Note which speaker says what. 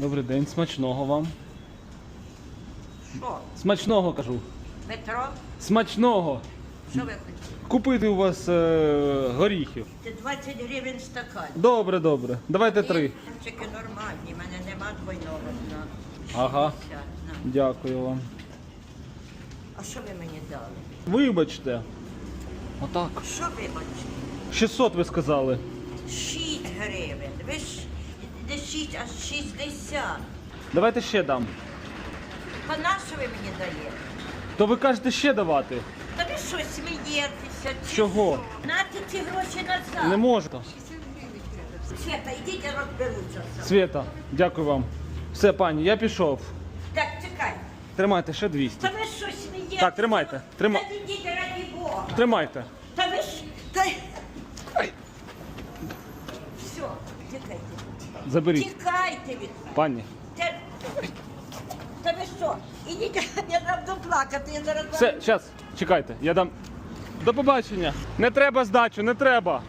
Speaker 1: Добрий день, смачного вам.
Speaker 2: Що?
Speaker 1: Смачного кажу.
Speaker 2: Петро,
Speaker 1: Смачного.
Speaker 2: що ви хочете?
Speaker 1: Купити у вас е, горіхів.
Speaker 2: Це 20 гривень стакан.
Speaker 1: Добре, добре. Давайте три.
Speaker 2: Тільки нормальні, в мене нема двойного дна.
Speaker 1: Ага.
Speaker 2: 60, на.
Speaker 1: Дякую вам.
Speaker 2: А що ви мені дали?
Speaker 1: Вибачте. Отак.
Speaker 2: Що вибачте?
Speaker 1: 600 ви сказали.
Speaker 2: 6 гривень. Ви ж не 6, а 60.
Speaker 1: Давайте ще дам.
Speaker 2: Та на що ви мені даєте?
Speaker 1: То ви кажете ще давати.
Speaker 2: Та ви що, смієтеся? чи
Speaker 1: Чого?
Speaker 2: що? Нате ці гроші назад.
Speaker 1: Не можу.
Speaker 2: Света, ідіть, я розберуся. сам.
Speaker 1: Свята, дякую вам. Все, пані, я пішов.
Speaker 2: Так, чекай.
Speaker 1: Тримайте ще 200.
Speaker 2: Та ви що, смієтеся?
Speaker 1: Так, тримайте, трима-
Speaker 2: Та ідіть, раді Бога.
Speaker 1: Тримайте.
Speaker 2: Та ви ж... Та... Все, тікайте.
Speaker 1: Заберіть.
Speaker 2: Тікайте від мене.
Speaker 1: Пані.
Speaker 2: Та... Та ви що? Ідіть, я там буду плакати, я зараз...
Speaker 1: Все, зараз, чекайте, я дам. До побачення. Не треба здачу, не треба.